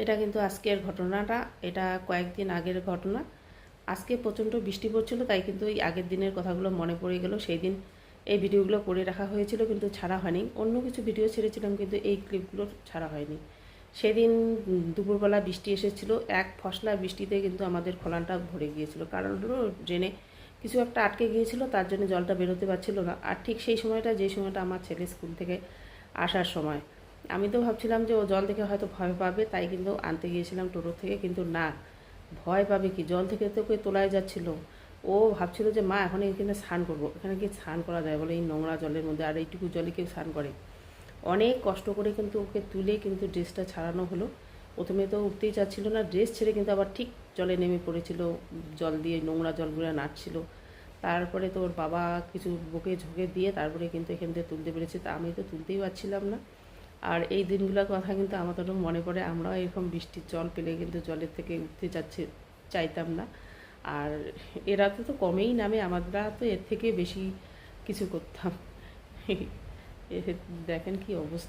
এটা কিন্তু আজকের ঘটনাটা, এটা কয়েকদিন আগের ঘটনা। আজকে প্রচণ্ড বৃষ্টি পড়ছিল, তাই কিন্তু এই আগের দিনের কথাগুলো মনে পড়ে গেল। সেই দিন এই ভিডিওগুলো করে রাখা হয়েছিল, কিন্তু ছাড়া হয়নি। অন্য কিছু ভিডিও ছেড়েছিলাম, কিন্তু এই ক্লিপগুলো ছাড়া হয়নি। সেদিন দুপুরবেলা বৃষ্টি এসেছিল, এক ফসলা বৃষ্টিতে কিন্তু আমাদের খোলানটা ভরে গিয়েছিল। কারণ হলো, ড্রেনে কিছু একটা আটকে গিয়েছিল, তার জন্য জলটা বেরোতে পারছিল না। আর ঠিক সেই সময়টা, যে সময়টা আমার ছেলে স্কুল থেকে আসার সময় আমি তো ভাবছিলাম যে ও জল থেকে হয়তো ভয় পাবে, তাই কিন্তু আনতে গিয়েছিলাম টোটো থেকে, কিন্তু না। ভয় পাবে কি? জল থেকে তো ওকে তোলায় যাচ্ছিল। ও ভাবছিল যে, মা, এখন এখানে স্নান করব। এখানে কি স্নান করা যায় বলে এই নোংরা জলের মধ্যে, আর এইটুকু জলে কেউ স্নান করে। অনেক কষ্ট করে কিন্তু ওকে তুলে কিন্তু ড্রেসটা ছাড়ানো হলো। প্রথমে তো উঠতেই চাচ্ছিল না, ড্রেস ছেড়ে কিন্তু আবার ঠিক জলে নেমে পড়েছিল, জল দিয়ে নোংরা জলগুলো নাচছিল তারপরে তো ওর বাবা কিছু বুকে ঝুঁকে দিয়ে তারপরে কিন্তু এখান থেকে তুলতে পেরেছে। তা আমি তো তুলতেই পারছিলাম না। আর এই দিনগুলোর কথা কিন্তু আমাদেরও মনে পড়ে। আমরাও এরকম বৃষ্টির জল পেলে কিন্তু জলের থেকে উঠতে যাচ্ছে, চাইতাম না। আর এরা তো তো কমেই নামে আমরা তো এর থেকে বেশি কিছু করতাম। দেখেন কি অবস্থা।